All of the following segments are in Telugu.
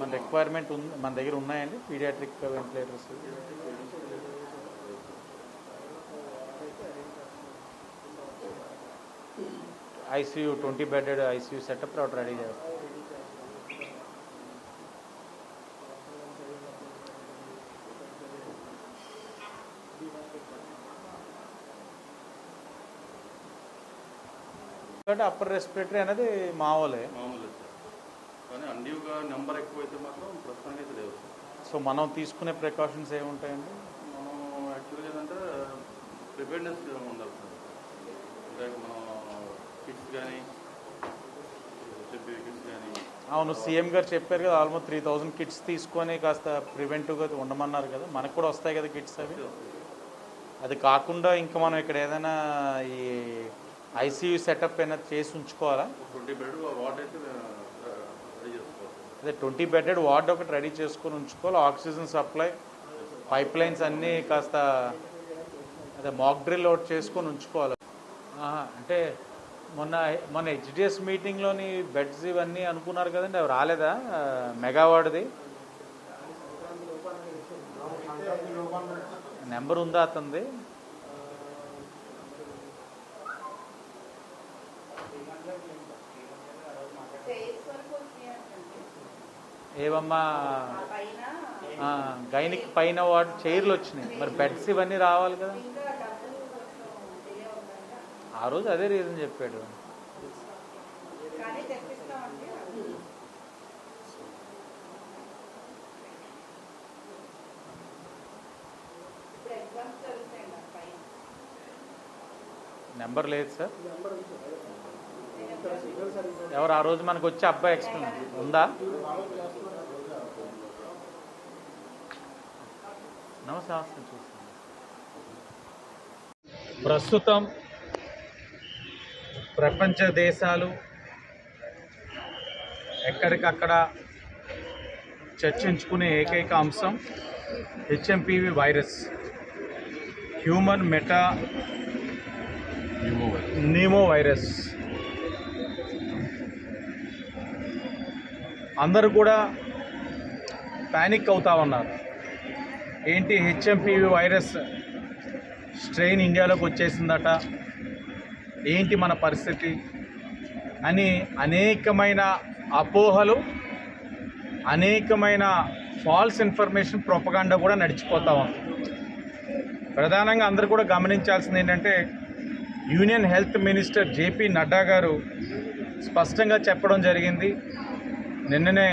మన రిక్వైర్మెంట్ ఉంది మన దగ్గర ఉన్నాయండి pediatric ventilators ICU twenty bedded ICU setup ఒకటి రెడీ చేస్తాం. కాబట్టి అప్పర్ రెస్పిరేటరీ అనేది మామూలే. మామూలు. కానీ అన్యూగా నెంబర్ ఎక్కువైతే మాత్రం ప్రస్తుతానికి అయితే లేవు. సార్ సో మనం తీసుకునే ప్రికాషన్స్ ఏముంటాయండి? మనం యాక్చువల్గా ఏంటంటే ప్రిపేర్నెస్ ఉండాలి అంటే మనం కిట్స్ కానీ చెప్పి కిట్స్ కానీ. అవును సీఎం గారు చెప్పారు కదా ఆల్మోస్ట్ త్రీ థౌజండ్ కిట్స్ తీసుకొని కాస్త ప్రివెంటివ్గా ఉండమన్నారు కదా. మనకు కూడా వస్తాయి కదా కిట్స్ అవి. అది కాకుండా ఇంకా మనం ఇక్కడ ఏదైనా ఈ ఐసీయూ సెటప్ ఏమైనా చేసి ఉంచుకోవాలా? ట్వంటీ బెడ్ వాట్ అయితే అదే ట్వంటీ బెడెడ్ వార్డ్ ఒకటి రెడీ చేసుకొని ఉంచుకోవాలి. ఆక్సిజన్ సప్లై పైప్ లైన్స్ అన్నీ కాస్త అదే మాక్ డ్రిల్ ఒకటి చేసుకొని ఉంచుకోవాలి. అంటే మొన్న మొన్న హెచ్డిఎస్ మీటింగ్లోని బెడ్స్ ఇవన్నీ అనుకున్నారు కదండి అవి రాలేదా? ఆ, మెగావార్డ్ది. నెంబర్ ఉందా అతనిది? ఏవమ్మా? గైనిక్ పైన వార్డు చైర్లు వచ్చినాయి. మరి బెడ్స్ ఇవన్నీ రావాలి కదా. ఆ రోజు అదే రీజన్ చెప్పాడు. నెంబర్ లేదు సార్. ఎవరు ఆ రోజు మనకు వచ్చే అబ్బాయి ఎక్స్ప్లెయిన్ ఉందా? చూస్తాను. ప్రస్తుతం ప్రపంచ దేశాలు ఎక్కడికక్కడ చర్చించుకునే ఏకైక అంశం HMPV virus. Human meta Nemo virus అందరూ కూడా ప్యానిక్ అవుతా ఉన్నారు ఏంటి హెచ్ఎంపివి వైరస్ స్ట్రెయిన్ ఇండియాలోకి వచ్చేసిందట. ఏంటి మన పరిస్థితి అని అనేకమైన అపోహలు అనేకమైన ఫాల్స్ ఇన్ఫర్మేషన్ ప్రొపగాండా కూడా నడిచిపోతా. ఉంది ప్రధానంగా అందరూ కూడా గమనించాల్సింది ఏంటంటే union health minister JP Nadda గారు స్పష్టంగా చెప్పడం జరిగింది. నిన్ననే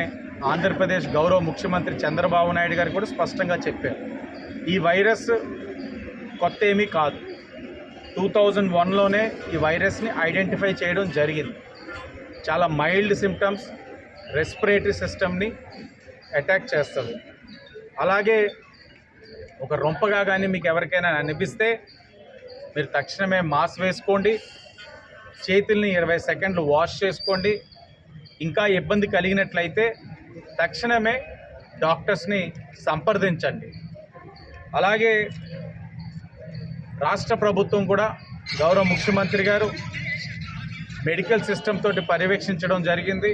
ఆంధ్రప్రదేశ్ గౌరవ ముఖ్యమంత్రి చంద్రబాబు నాయుడు గారు కూడా స్పష్టంగా చెప్పారు. ఈ వైరస్ కొత్త ఏమీ కాదు. టూ థౌజండ్ వన్లోనే ఈ వైరస్ని ఐడెంటిఫై చేయడం జరిగింది. చాలా మైల్డ్ సిమ్టమ్స్ రెస్పిరేటరీ సిస్టమ్ని అటాక్ చేస్తుంది. అలాగే ఒక రొంపగా కానీ మీకు ఎవరికైనా అనిపిస్తే మీరు తక్షణమే మాస్క్ వేసుకోండి. చేతుల్ని ఇరవై సెకండ్లు వాష్ చేసుకోండి. ఇంకా ఇబ్బంది కలిగినట్లయితే తక్షణమే డాక్టర్స్ని సంప్రదించండి. అలాగే రాష్ట్ర ప్రభుత్వం కూడా గౌరవ ముఖ్యమంత్రి గారు మెడికల్ సిస్టమ్ తోటి పర్యవేక్షించడం జరిగింది.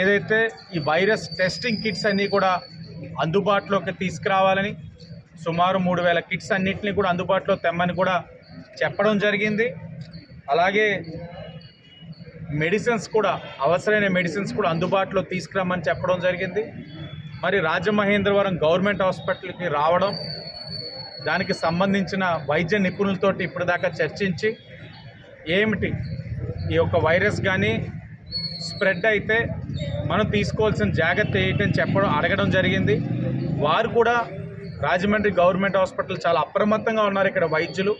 ఏదైతే ఈ వైరస్ టెస్టింగ్ కిట్స్ అన్నీ కూడా అందుబాటులోకి తీసుకురావాలని సుమారు మూడు వేల కిట్స్ అన్నింటినీ కూడా అందుబాటులో తెమ్మని కూడా చెప్పడం జరిగింది. అలాగే మెడిసిన్స్ కూడా అవసరమైన మెడిసిన్స్ కూడా అందుబాటులో తీసుకురామని చెప్పడం జరిగింది. మరి రాజమహేంద్రవరం గవర్నమెంట్ హాస్పిటల్కి రావడం దానికి సంబంధించిన వైద్య నిపుణులతోటి ఇప్పటిదాకా చర్చించి ఏమిటి ఈ యొక్క వైరస్ కానీ స్ప్రెడ్ అయితే మనం తీసుకోవాల్సిన జాగ్రత్త ఏంటని చెప్పడం అడగడం జరిగింది. వారు కూడా రాజమండ్రి గవర్నమెంట్ హాస్పిటల్ చాలా అప్రమత్తంగా ఉన్నారు ఇక్కడ వైద్యులు.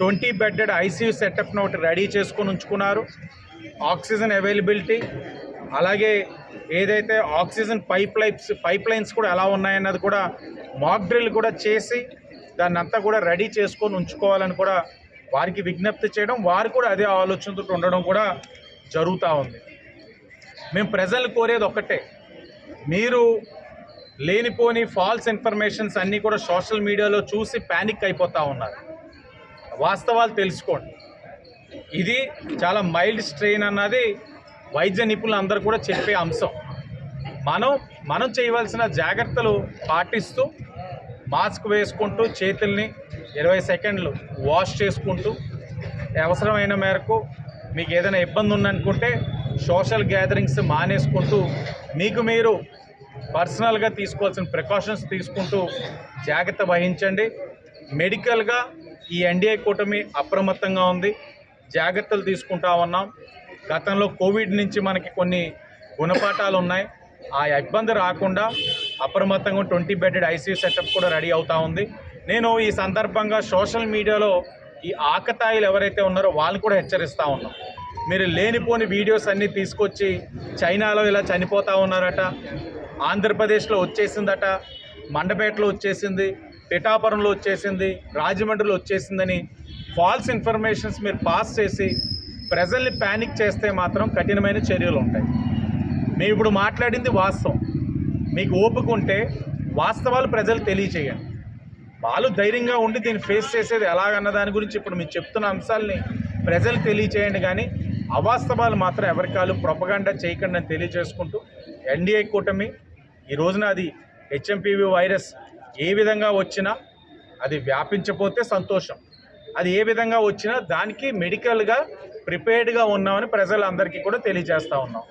ట్వంటీ బెడ్డెడ్ ఐసీయూ సెటప్ను ఒకటి రెడీ చేసుకొని ఉంచుకున్నారు. ఆక్సిజన్ అవైలబిలిటీ అలాగే ఏదైతే oxygen pipe lines pipe lines కూడా ఎలా ఉన్నాయన్నది కూడా మాక్ డ్రిల్ కూడా చేసి దాన్ని అంతా కూడా రెడీ చేసుకొని ఉంచుకోవాలని కూడా వారికి విజ్ఞప్తి చేయడం వారు కూడా అదే ఆలోచనతో ఉండడం కూడా జరుగుతూ ఉంది. మేము ప్రజలు కోరేది ఒక్కటే మీరు లేనిపోని ఫాల్స్ ఇన్ఫర్మేషన్స్ అన్నీ కూడా సోషల్ మీడియాలో చూసి ప్యానిక్ అయిపోతూ ఉన్నారు. వాస్తవాలు తెలుసుకోండి. ఇది చాలా మైల్డ్ స్ట్రెయిన్ అన్నది వైద్య నిపుణులు అందరూ కూడా చెప్పే అంశం. మనం మనం చేయవలసిన జాగ్రత్తలు పాటిస్తూ మాస్క్ వేసుకుంటూ చేతుల్ని ఇరవై సెకండ్లు వాష్ చేసుకుంటూ అవసరమైన మేరకు మీకు ఏదైనా ఇబ్బంది ఉందనుకుంటే సోషల్ గ్యాదరింగ్స్ మానేసుకుంటూ మీకు మీరు పర్సనల్గా తీసుకోవాల్సిన ప్రికాషన్స్ తీసుకుంటూ జాగ్రత్త వహించండి. మెడికల్గా ఈ ఎన్డీఏ కూటమి అప్రమత్తంగా ఉంది. జాగ్రత్తలు తీసుకుంటా ఉన్నాం. గతంలో కోవిడ్ నుంచి మనకి కొన్ని గుణపాఠాలు ఉన్నాయి. ఆ ఇబ్బంది రాకుండా అప్రమత్తంగా ట్వంటీ బెడెడ్ ఐసీయూ సెటప్ కూడా రెడీ అవుతూ ఉంది. నేను ఈ సందర్భంగా సోషల్ మీడియాలో ఈ ఆకతాయిలు ఎవరైతే ఉన్నారో వాళ్ళని కూడా హెచ్చరిస్తూ ఉన్నాం. మీరు లేనిపోని వీడియోస్ అన్నీ తీసుకొచ్చి చైనాలో ఇలా చనిపోతూ ఉన్నారట ఆంధ్రప్రదేశ్లో వచ్చేసిందట మండపేటలో వచ్చేసింది పిఠాపురంలో వచ్చేసింది రాజమండ్రిలో వచ్చేసిందని ఫాల్స్ ఇన్ఫర్మేషన్స్ మీరు పాస్ చేసి ప్రజల్ని ప్యానిక్ చేస్తే మాత్రం కఠినమైన చర్యలు ఉంటాయి. మేము ఇప్పుడు మాట్లాడింది వాస్తవం. మీకు ఓపిక ఉంటే వాస్తవాలు ప్రజలు తెలియచేయండి. వాళ్ళు ధైర్యంగా ఉండి దీన్ని ఫేస్ చేసేది ఎలాగన్న దాని గురించి ఇప్పుడు మీరు చెప్తున్న అంశాలని ప్రజలు తెలియచేయండి కానీ అవాస్తవాలు మాత్రం ఎవరికాలు ప్రొపగండా చేయకుండా తెలియజేసుకుంటూ ఎన్డీఏ కూటమి ఈ రోజున అది హెచ్ఎంపీవీ వైరస్ ఏ విధంగా వచ్చినా అది వ్యాపించపోతే సంతోషం. అది ఏ విధంగా వచ్చినా దానికి మెడికల్గా ప్రిపేర్డ్గా ఉన్నామని ప్రజలందరికీ కూడా తెలియజేస్తూ ఉన్నాం.